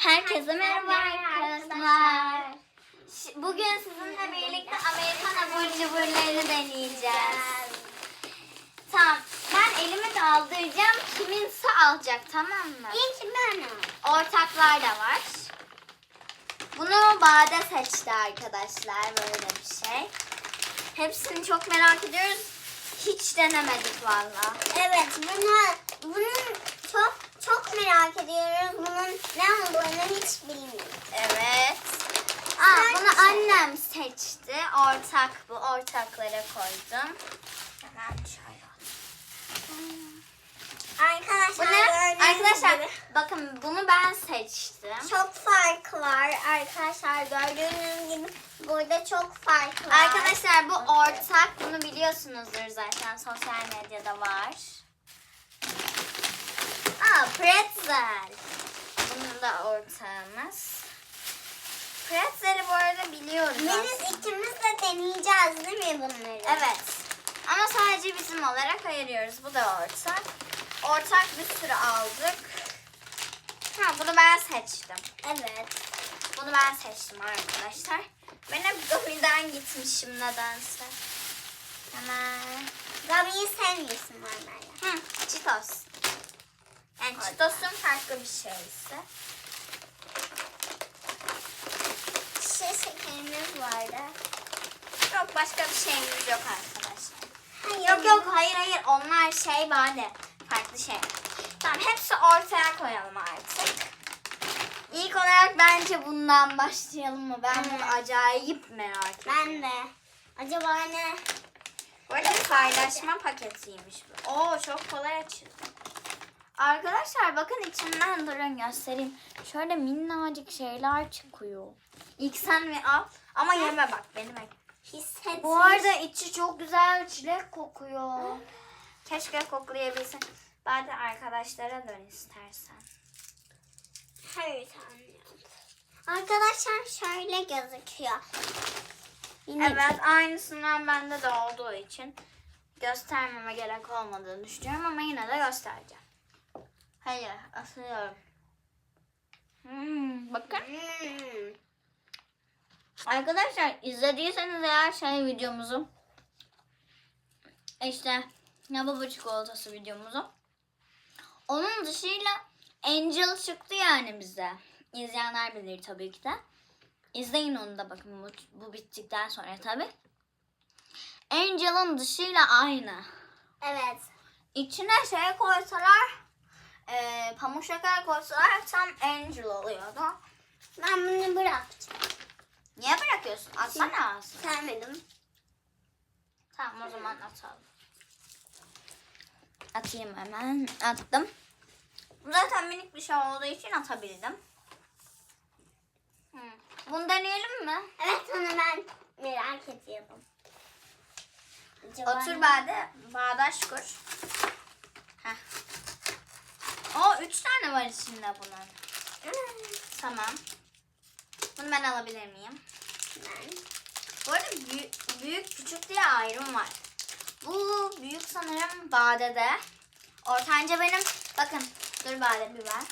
Herkese merhaba arkadaşlar. Bugün sizinle birlikte Amerikan abur cuburlarını deneyeceğiz. Tamam, ben elimi daldıracağım. Kiminse alacak, tamam mı? İlk ben. Ortaklar da var. Bunu Bade seçti arkadaşlar, böyle bir şey. Hepsini çok merak ediyoruz. Hiç denemedik valla. Evet bunu bunun çok çok merak ediyoruz. Bunun ne olduğunu hiç bilmiyoruz. Evet. Aa, Sen bunu annem seçti. Ortak bu. Ortaklara koydum. Hemen şöyle. Arkadaşlar Bu ne? gördüğünüz Arkadaşlar gibi bakın bunu ben seçtim. çok fark var arkadaşlar gördüğünüz gibi burada çok fark var. Arkadaşlar bu ortak. Bunu biliyorsunuzdur zaten. Sosyal medyada var. Pretzel. Bunun da ortağımız. Pretzel'i bu arada biliyoruz. Biz aslında. ikimiz de deneyeceğiz değil mi bunları? Evet. Ama sadece bizim olarak ayırıyoruz. Bu da ortak. Ortak bir sürü aldık. Ha bunu ben seçtim. Evet. Bunu ben seçtim arkadaşlar. Ben hep Gummi'den gitmişim nedense. Hemen. Gabi'yi sevmiyorsun normalde. Hı, Cheetos. Yani Cheetos'un farklı bir şeysi. Şişe şekerimiz vardı. Yok başka bir şeyimiz yok arkadaşlar. Hayır. Yok yok hayır hayır onlar şey bade. Farklı şey. Tamam hepsi ortaya koyalım artık. İlk olarak bence bundan başlayalım mı? Ben bunu acayip merak ediyorum. Ben de. Acaba ne? Bu arada paylaşma paketiymiş bu. Oo çok kolay açıldı. Arkadaşlar bakın içinden durun göstereyim. Şöyle minnacık şeyler çıkıyor. İlk sen mi al? Ama yeme bak benim ek. Hissetmiş. Bu arada içi çok güzel çilek kokuyor. Keşke koklayabilsen. Ben de arkadaşlara dön istersen. Hayır tanrım. Arkadaşlar şöyle gözüküyor. Yine Evet aynısından bende de olduğu için göstermeme gerek olmadığını düşünüyorum ama yine de göstereceğim. Hayır asılıyorum. Hmm, bakın. Hmm. Arkadaşlar izlediyseniz eğer şey videomuzu işte Nababa çikolatası videomuzu onun dışıyla Angel çıktı yani bize. İzleyenler bilir tabii ki de. İzleyin onu da bakın bu, bu bittikten sonra tabii. Angel'ın dışıyla aynı. Evet. İçine şey koysalar e, pamuk şeker koysalar tam Angel oluyordu. Ben bunu bırakacağım. Niye bırakıyorsun? Atsana ağzına. Sevmedim. Tamam o zaman atalım. Atayım hemen. Attım. Zaten minik bir şey olduğu için atabildim. Hı. Bunu deneyelim mi? Evet onu ben merak ediyorum. Acaba Otur ne? Bade. Bağdaş kur. Heh. O üç tane var içinde bunun. Tamam. Bunu ben alabilir miyim? Ben. Bu arada büyük, büyük küçük diye ayrım var. Bu büyük sanırım Bade'de. Ortanca benim. Bakın dur Bade bir ver.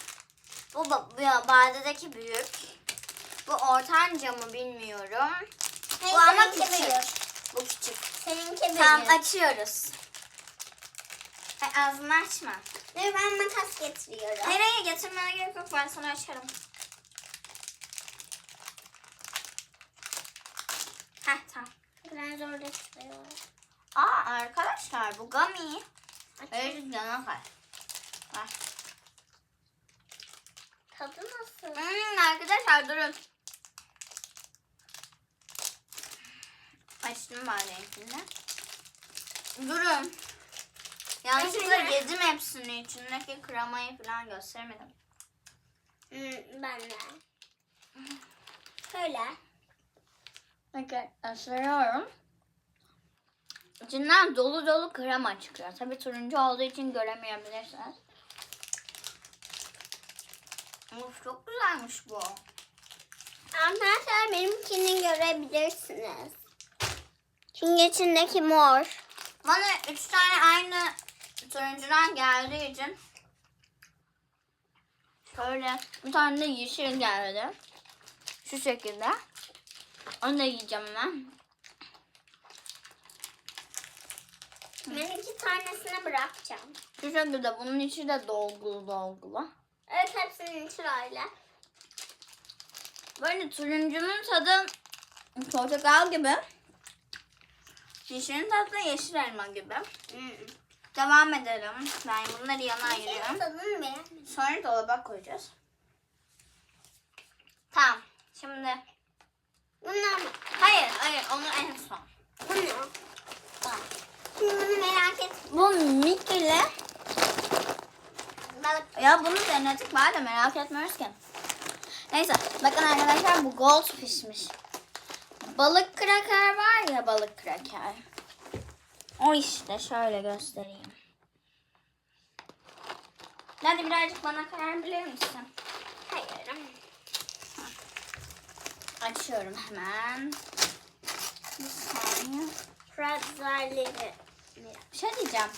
Bu, bu Bade'deki büyük. Bu ortanca mı bilmiyorum. Hayır, Bu ama küçük. büyük. Bu küçük. Seninki büyük. Tamam açıyoruz. Ay, ağzını açma. Dur ben makas getiriyorum. Hayır hayır getirmene gerek yok. Ben sana açarım. Heh tamam. Ben zorla çıkıyorum. Aa arkadaşlar bu gummy. Öyle cana var. Tadı nasıl? Hmm, arkadaşlar durun. Açtım bari hepsini. Durun. Yanlışlıkla yedim hepsini. İçindeki kremayı falan göstermedim. Hmm, ben de. Şöyle. Bakın ısırıyorum. İçinden dolu dolu krema çıkıyor. Tabi turuncu olduğu için göremeyebilirsiniz. Of çok güzelmiş bu. Arkadaşlar benimkini görebilirsiniz. Çünkü içindeki mor. Bana üç tane aynı turuncudan geldiği için Şöyle bir tane de yeşil geldi. Şu şekilde. Onu da yiyeceğim ben. Ben iki tanesini bırakacağım. Şu şekilde bunun içi de dolgulu dolgulu. Evet hepsinin içi öyle. Böyle turuncunun tadı portakal gibi. Yeşilin tadı yeşil elma gibi. Hmm. Devam edelim. Ben bunları yana Yeşilin ayırıyorum. Sonra dolaba koyacağız. Tamam. Şimdi Bunlar hayır hayır onu en son. bu ne? Tamam. Şimdi bunu merak et. Bu Mickey'le Balık. ya bunu denedik var da merak etmiyoruz ki. Neyse bakın arkadaşlar bu goldfish'miş. Balık kraker var ya balık kraker. O işte şöyle göstereyim. Hadi birazcık bana karar bilir misin? Hayır. Açıyorum hemen. Bir saniye. Frazzerleri. Bir şey diyeceğim.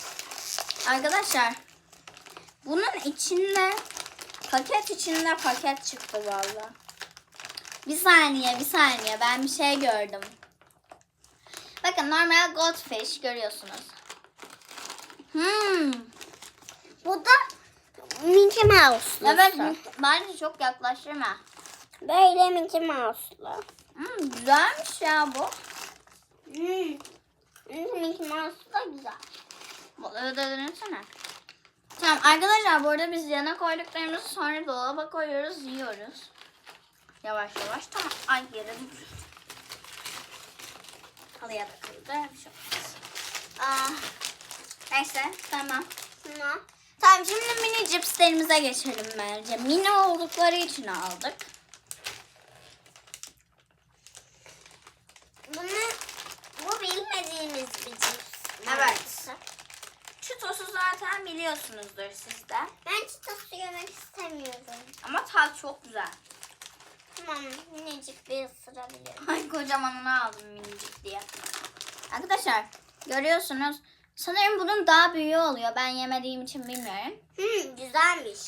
Arkadaşlar bunun içinde paket içinde paket çıktı valla. Bir saniye bir saniye ben bir şey gördüm. Bakın normal goldfish görüyorsunuz. Hmm. Bu da Mickey Mouse'lu. Evet bence çok yaklaştırma. Böyle Mickey Mouse'lu. Hmm, güzelmiş ya bu. Hmm. Mickey Mouse da güzel. Balığı da denesene. Tamam arkadaşlar bu arada biz yana koyduklarımızı sonra dolaba koyuyoruz yiyoruz. Yavaş yavaş tamam. Ay yere. Halıya da kırıldı. Bir şey olmaz. Aa, neyse tamam. Şuna. Tamam şimdi mini cipslerimize geçelim bence. Mini oldukları için aldık. Bunu bu bilmediğimiz bir cips. Evet. Çitosu zaten biliyorsunuzdur siz de. Ben çıtası yemek istemiyorum. Ama tat çok güzel. Tamam minicik bir ısırabilirim. Ay kocamanını aldım minicik diye. Arkadaşlar görüyorsunuz. Sanırım bunun daha büyüğü oluyor. Ben yemediğim için bilmiyorum. Hmm, güzelmiş.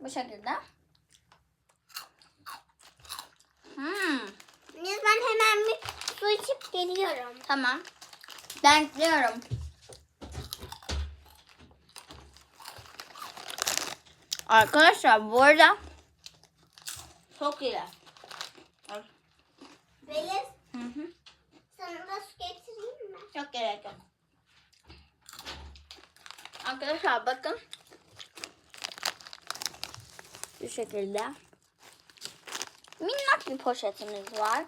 Bu şekilde. Hmm, ben hemen bir su içip geliyorum. tamam. Denkliyorum. Arkadaşlar bu arada çok iyi. Beliz Hı hı. sana da su getireyim mi? Çok gerek yok. Arkadaşlar bakın. Bu şekilde. Minnak bir poşetimiz var.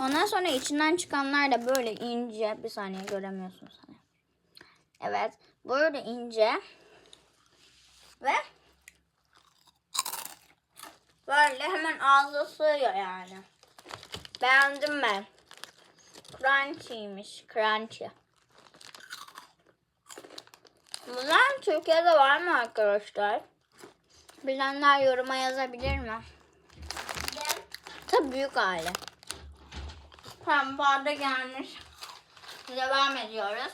Ondan sonra içinden çıkanlar da böyle ince. Bir saniye göremiyorsunuz. Evet. Böyle ince. Ve böyle hemen ağza sığıyor yani. Beğendim ben. Crunchy'miş. Crunchy. Bunlar Türkiye'de var mı arkadaşlar? Bilenler yoruma yazabilir mi? Gel. Tabii büyük aile. Tamam gelmiş. Devam ediyoruz.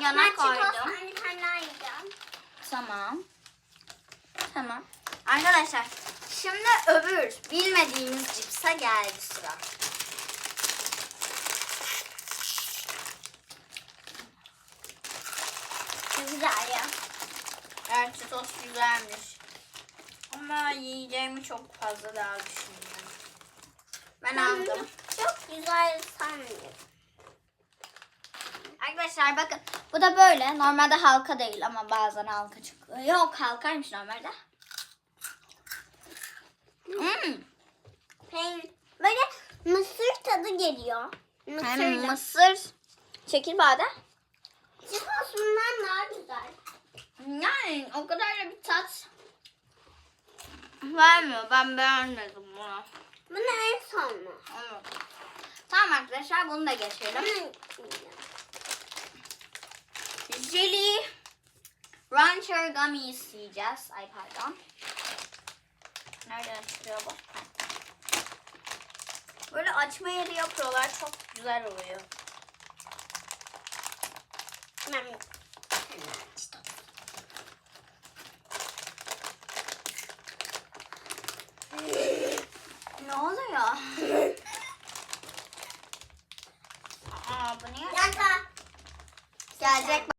Yana Ben koydum. bir tane yiyeceğim. Tamam. Tamam. Arkadaşlar şimdi öbür bilmediğimiz cipse geldi sıra. Güzel ya. Evet sos güzelmiş. Ama yiyeceğimi çok fazla daha düşünüyorum. Ben Ben aldım. çok güzel sanmıyorum. Arkadaşlar bakın bu da böyle. Normalde halka değil ama bazen halka çıkıyor. Yok halkaymış normalde. Hmm. Peyn- Böyle mısır tadı geliyor. Hem Mısırlı. mısır. Çekil bade. Çikolata bundan daha güzel. Yani o kadar da bir tat vermiyor. Ben beğenmedim bunu. Bunu en son mu? Evet. Tamam arkadaşlar bunu da geçelim. Jelly Rancher Gummies yiyeceğiz. Ay pardon. Nereden çıkıyor bu? Böyle açma yeri yapıyorlar. Çok güzel oluyor. まあもう、うん、ちょっと。ne oluyor? Aa bu ne? Kanka. Gelecek